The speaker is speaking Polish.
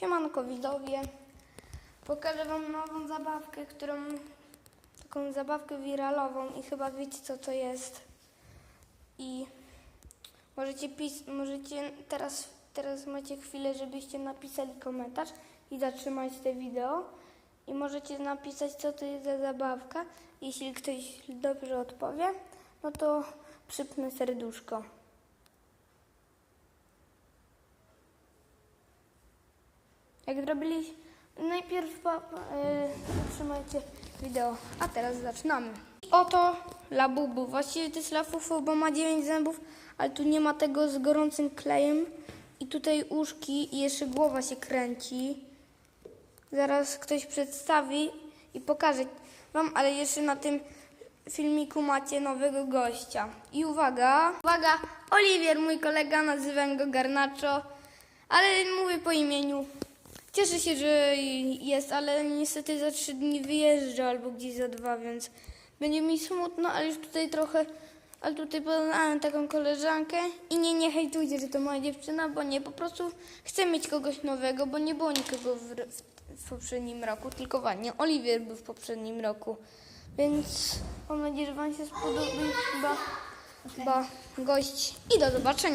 Siemanko widzowie. Pokażę wam nową zabawkę, którą taką zabawkę wiralową i chyba wiecie co to jest. I możecie pis możecie teraz teraz macie chwilę, żebyście napisali komentarz i zatrzymać te wideo. I możecie napisać co to jest za zabawka. Jeśli ktoś dobrze odpowie, no to przypnę serduszko. Jak zrobiliście, najpierw pa, e, zatrzymajcie wideo, a teraz zaczynamy. Oto Labubu, właściwie to jest Lafufu, bo ma 9 zębów, ale tu nie ma tego z gorącym klejem. I tutaj uszki i jeszcze głowa się kręci. Zaraz ktoś przedstawi i pokaże wam, ale jeszcze na tym filmiku macie nowego gościa. I uwaga, uwaga, Oliwier, mój kolega, nazywam go Garnacho, ale mówię po imieniu. Cieszę się, że jest, ale niestety za trzy dni wyjeżdża albo gdzieś za dwa, więc będzie mi smutno, ale już tutaj trochę, ale tutaj poznałem taką koleżankę i nie, nie hejtujcie, że to moja dziewczyna, bo nie, po prostu chcę mieć kogoś nowego, bo nie było nikogo w, w, poprzednim roku, tylko właśnie Oliwier był w poprzednim roku, więc mam nadzieję, że Wam się spodoba chyba gość i do zobaczenia.